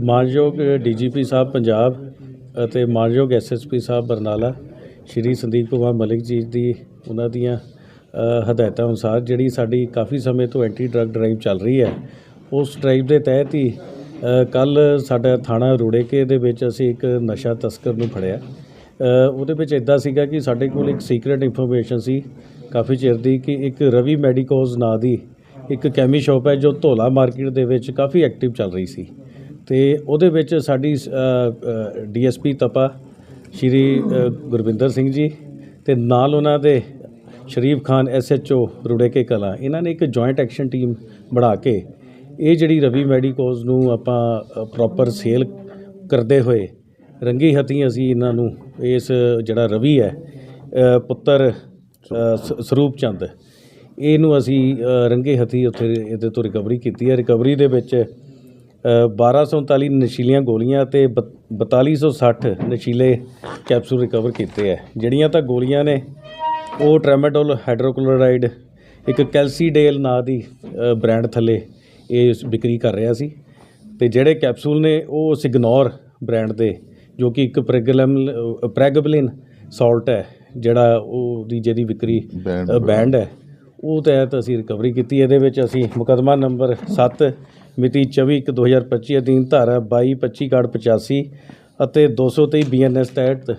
ਮਾਨਯੋਗ ਡੀਜੀਪੀ ਸਾਹਿਬ ਪੰਜਾਬ ਅਤੇ ਮਾਨਯੋਗ ਐਸਐਸਪੀ ਸਾਹਿਬ ਬਰਨਾਲਾ, ਸ਼੍ਰੀ ਸੰਦੀਪ ਕੁਮਾਰ ਮਲਿਕ ਜੀ ਦੀ ਉਹਨਾਂ ਦੀਆਂ ਹਦਾਇਤਾਂ ਅਨੁਸਾਰ ਜਿਹੜੀ ਸਾਡੀ ਕਾਫੀ ਸਮੇਂ ਤੋਂ ਐਂਟੀ ਡਰੱਗ ਡਰਾਈਵ ਚੱਲ ਰਹੀ ਹੈ, ਉਸ ਡਰਾਈਵ ਦੇ ਤਹਿਤ ਹੀ ਕੱਲ ਸਾਡਾ ਥਾਣਾ ਰੂੜੇਕੇ ਦੇ ਵਿੱਚ ਅਸੀਂ ਇੱਕ ਨਸ਼ਾ ਤਸਕਰ ਨੂੰ ਫੜਿਆ। ਉਹਦੇ ਵਿੱਚ ਇਦਾਂ ਸੀਗਾ ਕਿ ਸਾਡੇ ਕੋਲ ਇੱਕ ਸੀਕ੍ਰੀਟ ਇਨਫੋਰਮੇਸ਼ਨ ਸੀ, ਕਾਫੀ ਚਿਰ ਦੀ ਕਿ ਇੱਕ ਰਵੀ ਮੈਡੀਕੋਜ਼ ਨਾਂ ਦੀ ਇੱਕ ਕੈਮੀ ਸ਼ਾਪ ਹੈ ਜੋ ਧੋਲਾ ਮਾਰਕੀਟ ਦੇ ਵਿੱਚ ਕਾਫੀ ਐਕਟਿਵ ਚੱਲ ਰਹੀ ਸੀ। ਤੇ ਉਹਦੇ ਵਿੱਚ ਸਾਡੀ ਡੀਐਸਪੀ ਤਪਾ ਸ਼੍ਰੀ ਗੁਰਵਿੰਦਰ ਸਿੰਘ ਜੀ ਤੇ ਨਾਲ ਉਹਨਾਂ ਦੇ ਸ਼ਰੀਫ ਖਾਨ ਐਸਐਚਓ ਰੁੜੇਕੇ ਕਲਾ, ਇਹਨਾਂ ਨੇ ਇੱਕ ਜੁਆਇੰਟ ਐਕਸ਼ਨ ਟੀਮ ਬਣਾ ਕੇ ਇਹ ਜਿਹੜੀ ਰਵੀ ਮੈਡੀਕੋਜ਼ ਨੂੰ ਆਪਾਂ ਪ੍ਰੋਪਰ ਸੇਲ ਕਰਦੇ ਹੋਏ ਰੰਗੀ ਹੱਥੀਂ ਅਸੀਂ ਇਹਨਾਂ ਨੂੰ ਇਸ ਜਿਹੜਾ ਰਵੀ ਹੈ ਪੁੱਤਰ ਸ- ਸਰੂਪ ਚੰਦ, ਇਹਨੂੰ ਅਸੀਂ ਰੰਗੇ ਹੱਥੀ ਉੱਥੇ ਇਹਦੇ ਤੋਂ ਰਿਕਵਰੀ ਕੀਤੀ ਹੈ। ਰਿਕਵਰੀ ਦੇ ਵਿੱਚ 1239 ਨਸ਼ੀਲੀਆਂ ਗੋਲੀਆਂ ਤੇ ਬ- 4260 ਨਸ਼ੀਲੇ ਕੈਪਸੂਲ ਰਿਕਵਰ ਕੀਤੇ ਹੈ ਜਿਹੜੀਆਂ ਤਾਂ ਗੋਲੀਆਂ ਨੇ ਉਹ ਟ੍ਰੈਮਾਡੋਲ ਹਾਈਡਰੋਕਲੋਰਾਈਡ ਇੱਕ ਕੈਲਸੀਡੇਲ ਨਾਂ ਦੀ ਬ੍ਰਾਂਡ ਥੱਲੇ ਇਹ ਵਿਕਰੀ ਕਰ ਰਿਹਾ ਸੀ। ਤੇ ਜਿਹੜੇ ਕੈਪਸੂਲ ਨੇ ਉਹ ਸਿਗਨੋਰ ਬ੍ਰਾਂਡ ਦੇ ਜੋ ਕਿ ਇੱਕ ਪ੍ਰੈਗਲਮ ਪ੍ਰੈਗਬਲਿਨ ਸਾਲਟ ਹੈ ਜਿਹੜਾ ਉਹਦੀ ਜਿਹਦੀ ਵਿਕਰੀ ਬੈਂਡ ਹੈ। ਉਹ ਤਹਿਤ ਅਸੀਂ ਰਿਕਵਰੀ ਕੀਤੀ। ਇਹਦੇ ਵਿੱਚ ਅਸੀਂ ਮੁਕਦਮਾ ਨੰਬਰ 7 ਮਿਤੀ 24/1/2025 ਅਧੀਨ ਧਾਰਾ 22 ਕਾਰਡ 85 ਅਤੇ 223 ਬੀਐਨਐਸ ਤਹਿਤ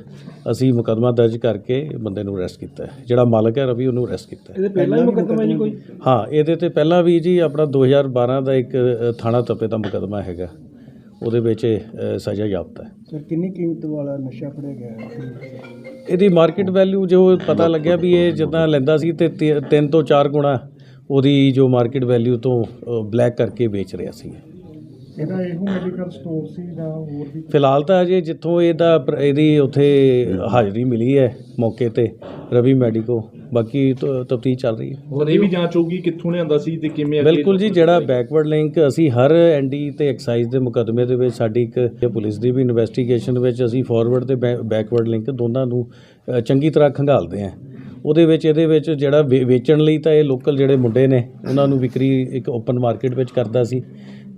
ਅਸੀਂ ਮੁਕਦਮਾ ਦਰਜ ਕਰਕੇ ਬੰਦੇ ਨੂੰ ਅਰੈਸਟ ਕੀਤਾ ਹੈ। ਜਿਹੜਾ ਮਾਲਕ ਹੈ ਰਵੀ ਉਹਨੂੰ ਅਰੈਸਟ ਕੀਤਾ ਹੈ। ਇਹਦੇ ਪਹਿਲਾਂ ਹੀ ਮੁਕੱਦਮਾ ਜੀ ਕੋਈ? ਹਾਂ ਇਹਦੇ ਤੇ ਪਹਿਲਾਂ ਵੀ ਜੀ ਆਪਣਾ 2012 ਦਾ ਇੱਕ ਅ, ਥਾਣਾ ਤਪੇ ਦਾ ਮੁਕਦਮਾ ਹੈਗਾ। ਉਹਦੇ ਵਿੱਚ ਅ, ਸਜ਼ਾ ਯਾਫਤਾ ਹੈ। ਸਰ ਕਿੰਨੀ ਕੀਮਤ ਵਾਲਾ ਨਸ਼ਾ ਫੜਿਆ ਗਿਆ ਹੈ? ਇਹਦੀ ਮਾਰਕੀਟ ਵੈਲਿਊ ਜੋ ਪਤਾ ਲੱਗਿਆ ਵੀ ਇਹ ਜਿੱਦਾਂ ਲੈਂਦਾ ਸੀ ਤੇ 3 ਤੋਂ 4 ਗੁਣਾ ਉਹਦੀ ਜੋ ਮਾਰਕੀਟ ਵੈਲਿਊ ਤੋਂ ਬਲੈਕ ਕਰਕੇ ਵੇਚ ਰਿਹਾ ਸੀ। ਇਹਦਾ ਇਹੋ ਮੈਡੀਕਲ ਸਟੋਰ ਸੀ ਜਾਂ ਹੋਰ ਵੀ? ਫਿਲਹਾਲ ਤਾਂ ਅਜੇ ਜਿੱਥੋਂ ਇਹਦਾ ਇਹਦੀ ਉੱਥੇ ਹਾਜ਼ਰੀ ਮਿਲੀ ਹੈ ਮੌਕੇ ਤੇ ਰਵੀ ਮੈਡੀਕੋ। ਬਾਕੀ ਤਫਤੀਸ਼ ਚੱਲ ਰਹੀ ਹੈ। ਪਰ ਇਹ ਵੀ ਜਾਂਚ ਹੋਊਗੀ ਕਿੱਥੋਂ ਲਿਆਂਦਾ ਸੀ ਤੇ ਕਿਵੇਂ ਬਿਲਕੁਲ ਜੀ ਜਿਹੜਾ ਬੈਕਵਰਡ ਲਿੰਕ ਅਸੀਂ ਹਰ ਐਨਡੀ ਤੇ ਐਕਸਾਈਜ਼ ਦੇ ਮੁਕਦਮੇ ਦੇ ਵਿੱਚ ਸਾਡੀ ਇੱਕ ਪੁਲਿਸ ਦੀ ਵੀ ਇਨਵੈਸਟੀਗੇਸ਼ਨ ਵਿੱਚ ਅਸੀਂ ਫਾਰਵਰਡ ਤੇ ਬੈਕਵਰਡ ਲਿੰਕ ਦੋਨਾਂ ਨੂੰ ਚੰਗੀ ਤਰ੍ਹਾਂ ਖੰਗਾਲਦੇ ਹਾਂ। ਉਹਦੇ ਵਿੱਚ, ਇਹਦੇ ਵਿੱਚ ਜਿਹੜਾ ਵੇ- ਵੇਚਣ ਲਈ ਤਾਂ ਇਹ ਲੋਕਲ ਜਿਹੜੇ ਮੁੰਡੇ ਨੇ, ਉਹਨਾਂ ਨੂੰ ਵਿਕਰੀ ਇੱਕ ਓਪਨ ਮਾਰਕੀਟ ਵਿੱਚ ਕਰਦਾ ਸੀ।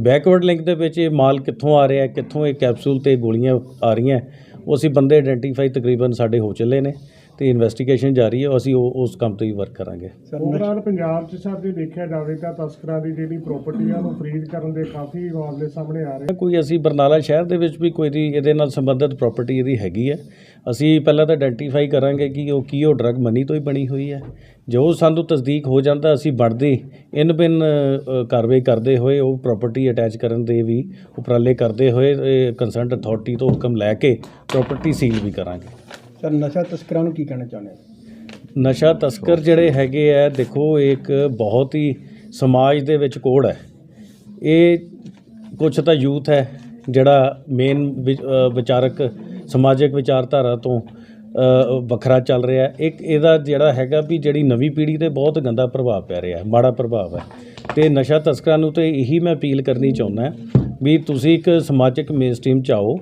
ਬੈਕਵਰਡ ਲਿੰਕ ਦੇ ਵਿੱਚ ਇਹ ਮਾਲ ਕਿੱਥੋਂ ਆ ਰਿਹਾ, ਕਿੱਥੋਂ ਇਹ ਕੈਪਸੂਲ ਤੇ ਗੋਲੀਆਂ ਆ ਰਹੀਆਂ, ਉਹ ਅਸੀਂ ਬੰਦੇ ਆਇਡੈਂਟੀਫਾਈ ਤਕਰੀਬਨ ਸਾਡੇ ਹੋ ਚੱਲੇ ਨੇ। ਤੇ ਇਨਵੈਸਟੀਗੇਸ਼ਨ ਜਾਰੀ ਹੈ ਅਸੀਂ ਉਹ ਉਸ ਕੰਮ ਤੇ ਵੀ ਵਰਕ ਕਰਾਂਗੇ। ਓਵਰਆਲ ਪੰਜਾਬ 'ਚ ਸਰ ਜੇ ਦੇਖਿਆ ਜਾਵੇ ਤਾਂ ਤਸਕਰਾਂ ਦੀ ਜਿਹੜੀ ਪ੍ਰਾਪਰਟੀ ਆ ਫਰੀਜ਼ ਕਰਨ ਦੇ ਕਾਫੀ ਮਾਮਲੇ ਸਾਹਮਣੇ ਆ ਰਹੇ ਕੋਈ ਅਸੀਂ ਬਰਨਾਲਾ ਸ਼ਹਿਰ ਦੇ ਵਿੱਚ ਵੀ ਕੋਈ ਦੀ ਇਹਦੇ ਨਾਲ ਸੰਬੰਧਿਤ ਪ੍ਰਾਪਰਟੀ ਇਹਦੀ ਹੈਗੀ ਹੈ। ਅਸੀਂ ਪਹਿਲਾਂ ਤਾਂ ਆਇਡੈਂਟੀਫਾਈ ਕਰਾਂਗੇ ਕਿ ਉਹ ਕੀ ਉਹ ਡਰੱਗ ਮਨੀ ਤੋਂ ਹੀ ਬਣੀ ਹੋਈ ਹੈ। ਜੋ ਸਾਨੂੰ ਤਸਦੀਕ ਹੋ ਜਾਂਦਾ ਅਸੀਂ ਬਣਦੀ ਇਨ ਬਿਨ ਕਾਰਵਾਈ ਕਰਦੇ ਹੋਏ ਉਹ ਪ੍ਰਾਪਰਟੀ ਅਟੈਚ ਕਰਨ ਦੇ ਵੀ ਉਪਰਾਲੇ ਕਰਦੇ ਹੋਏ ਕੰਸਰਨਡ ਅਥਾਰਟੀ ਤੋਂ ਹੁਕਮ ਲੈ ਕੇ ਪ੍ਰਾਪਰਟੀ ਸੀਲ ਵੀ ਕਰਾਂਗੇ। ਸਰ, ਨਸ਼ਾ ਤਸਕਰਾਂ ਨੂੰ ਕੀ ਕਹਿਣਾ ਚਾਹੁੰਦੇ ਹੋ? ਨਸ਼ਾ ਤਸਕਰ ਜਿਹੜੇ ਹੈਗੇ ਆ, ਦੇਖੋ, ਇਹ ਇੱਕ ਬਹੁਤ ਹੀ ਸਮਾਜ ਦੇ ਵਿੱਚ ਕੋੜ ਹੈ। ਇਹ ਕੁਛ ਤਾਂ ਯੂਥ ਹੈ, ਜਿਹੜਾ ਮੇਨ ਵਿਚਾਰਕ, ਸਮਾਜਿਕ ਵਿਚਾਰਧਾਰਾ ਤੋਂ ਵੱਖਰਾ ਚੱਲ ਰਿਹਾ ਇੱਕ ਇਹਦਾ ਜਿਹੜਾ ਹੈਗਾ ਵੀ ਜਿਹੜੀ ਨਵੀਂ ਪੀੜ੍ਹੀ ਤੇ ਬਹੁਤ ਗੰਦਾ ਪ੍ਰਭਾਵ ਪੈ ਰਿਹਾ ਮਾੜਾ ਪ੍ਰਭਾਵ ਹੈ। ਤੇ ਨਸ਼ਾ ਤਸਕਰਾਂ ਨੂੰ ਤੇ ਇਹੀ ਮੈਂ ਅਪੀਲ ਕਰਨੀ ਚਾਹੁੰਦਾ ਵੀ ਤੁਸੀਂ ਇੱਕ ਸਮਾਜਿਕ ਮੇਨਸਟ੍ਰੀਮ ਚ ਆਓ।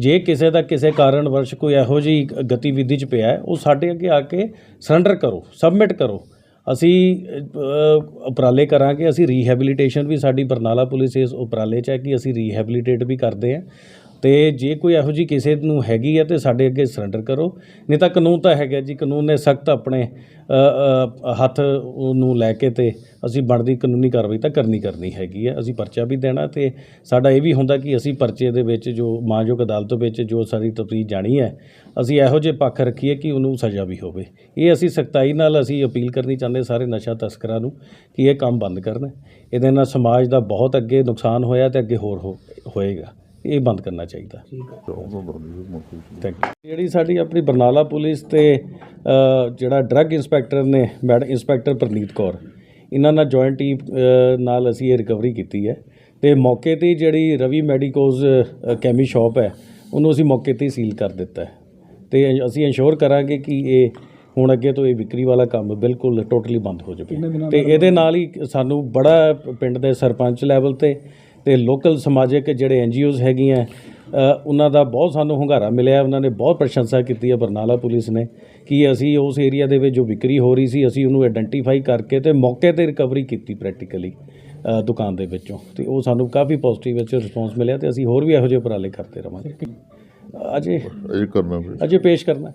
ਜੇ ਕਿਸੇ ਦਾ ਕਿਸੇ ਕਾਰਨ ਵਰਸ਼ ਕੋਈ ਇਹੋ ਜਿਹੀ ਗਤੀਵਿਧੀ ਚ ਪਿਆ ਉਹ ਸਾਡੇ ਅੱਗੇ ਆ ਕੇ ਸਰੈਂਡਰ ਕਰੋ ਸਬਮਿਟ ਕਰੋ। ਅਸੀਂ ਉਪਰਾਲੇ ਕਰਾਂਗੇ, ਅਸੀਂ ਰੀਹੈਬਿਲਿਟੇਸ਼ਨ ਵੀ ਸਾਡੀ ਬਰਨਾਲਾ ਪੁਲਿਸ ਇਸ ਉਪਰਾਲੇ 'ਚ ਹੈ ਕਿ ਅਸੀਂ ਰੀਹੈਬਿਲਿਟੇਟ ਵੀ ਕਰਦੇ ਹਾਂ। ਤੇ ਜੇ ਕੋਈ ਇਹੋ ਜਿਹੀ ਕਿਸੇ ਨੂੰ ਹੈਗੀ ਹੈ ਤੇ ਸਾਡੇ ਅੱਗੇ ਸਰੈਂਡਰ ਕਰੋ। ਨਹੀਂ ਤਾਂ ਕਾਨੂੰਨ ਤਾਂ ਹੈਗਾ ਜੀ, ਕਾਨੂੰਨ ਨੇ ਸਖਤ ਆਪਣੇ ਹੱਥ ਨੂੰ ਲੈ ਕੇ ਤੇ ਅਸੀਂ ਬਣਦੀ ਕਾਨੂੰਨੀ ਕਾਰਵਾਈ ਤਾਂ ਕਰਨੀ ਕਰਨੀ ਹੈਗੀ ਹੈ ਅਸੀਂ ਪਰਚਾ ਵੀ ਦੇਣਾ ਤੇ ਸਾਡਾ ਇਹ ਵੀ ਹੁੰਦਾ ਕਿ ਅਸੀਂ ਪਰਚੇ ਦੇ ਵਿੱਚ ਜੋ ਮਾਨਯੋਗ ਅਦਾਲਤ ਵਿੱਚ ਜੋ ਸਾਡੀ ਤਫਤੀਸ਼ ਜਾਣੀ ਹੈ, ਅਸੀਂ ਇਹੋ ਜਿਹੇ ਪੱਖ ਰੱਖੀਏ ਕਿ ਉਹਨੂੰ ਸਜ਼ਾ ਵੀ ਹੋਵੇ। ਇਹ ਅਸੀਂ ਸਖਤਾਈ ਨਾਲ ਅਸੀਂ ਅਪੀਲ ਕਰਨੀ ਚਾਹੁੰਦੇ ਸਾਰੇ ਨਸ਼ਾ ਤਸਕਰਾਂ ਨੂੰ ਕਿ ਇਹ ਕੰਮ ਬੰਦ ਕਰਨ। ਇਹਦੇ ਨਾਲ ਸਮਾਜ ਦਾ ਬਹੁਤ ਅੱਗੇ ਨੁਕਸਾਨ ਹੋਇਆ ਤੇ ਅੱਗੇ ਹੋਰ ਹੋ- ਹੋਏਗਾ। ਇਹ ਬੰਦ ਕਰਨਾ ਚਾਹੀਦਾ। ਥੈਂਕ ਯੂ ਜਿਹੜੀ ਸਾਡੀ ਆਪਣੀ ਬਰਨਾਲਾ ਪੁਲਿਸ ਤੇ ਜਿਹੜਾ ਡਰੱਗ ਇੰਸਪੈਕਟਰ ਨੇ ਮੈਡ ਇੰਸਪੈਕਟਰ ਪ੍ਰਨੀਤ ਕੌਰ ਇਹਨਾਂ ਨਾਲ ਜੁਆਇੰਟ ਟੀਮ ਨਾਲ ਅਸੀਂ ਇਹ ਰਿਕਵਰੀ ਕੀਤੀ ਹੈ। ਤੇ ਮੌਕੇ ਤੇ ਜਿਹੜੀ ਰਵੀ ਮੈਡੀਕੋਜ਼ ਕੈਮੀ ਸ਼ਾਪ ਹੈ ਉਹਨੂੰ ਅਸੀਂ ਮੌਕੇ ਤੇ ਸੀਲ ਕਰ ਦਿੱਤਾ ਹੈ। ਤੇ ਅਸੀਂ ਇੰਸ਼ੋਰ ਕਰਾਂਗੇ ਕਿ ਇਹ ਹੁਣ ਅੱਗੇ ਤੋਂ ਇਹ ਵਿਕਰੀ ਵਾਲਾ ਕੰਮ ਬਿਲਕੁਲ ਟੋਟਲੀ ਬੰਦ ਹੋ ਜਾਵੇ। ਤੇ ਇਹਦੇ ਨਾਲ ਹੀ ਸਾਨੂੰ ਬੜਾ ਪਿੰਡ ਦੇ ਸਰਪੰਚ ਲੈਵਲ ਤੇ ਤੇ ਲੋਕਲ ਸਮਾਜਿਕ ਜਿਹੜੇ ਐਨਜੀਓਜ਼ ਹੈਗੀਆਂ ਉਹਨਾਂ ਦਾ ਬਹੁਤ ਸਾਨੂੰ ਹੁੰਗਾਰਾ ਮਿਲਿਆ ਉਹਨਾਂ ਨੇ ਬਹੁਤ ਪ੍ਰਸ਼ੰਸਾ ਕੀਤੀ ਹੈ ਬਰਨਾਲਾ ਪੁਲਿਸ ਨੇ ਕਿ ਅਸੀਂ ਉਸ ਏਰੀਆ ਦੇ ਵਿੱਚ ਜੋ ਵਿਕਰੀ ਹੋ ਰਹੀ ਸੀ ਅਸੀਂ ਉਹਨੂੰ ਆਇਡੈਂਟੀਫਾਈ ਕਰਕੇ ਤੇ ਮੌਕੇ ਤੇ ਰਿਕਵਰੀ ਕੀਤੀ ਪ੍ਰੈਕਟੀਕਲੀ ਦੁਕਾਨ ਦੇ ਵਿੱਚੋਂ। ਤੇ ਉਹ ਸਾਨੂੰ ਕਾਫੀ ਪੋਜ਼ਿਟਿਵ ਵਿੱਚ ਰਿਸਪੌਂਸ ਮਿਲਿਆ ਤੇ ਅਸੀਂ ਹੋਰ ਵੀ ਇਹੋ ਜਿਹੇ ਉਪਰਾਲੇ ਕਰਦੇ ਰਵਾਂਗੇ। ਅਜੇ ਇਹ ਕਰਨਾ ਅਜੇ ਪੇਸ਼ ਕਰਨਾ।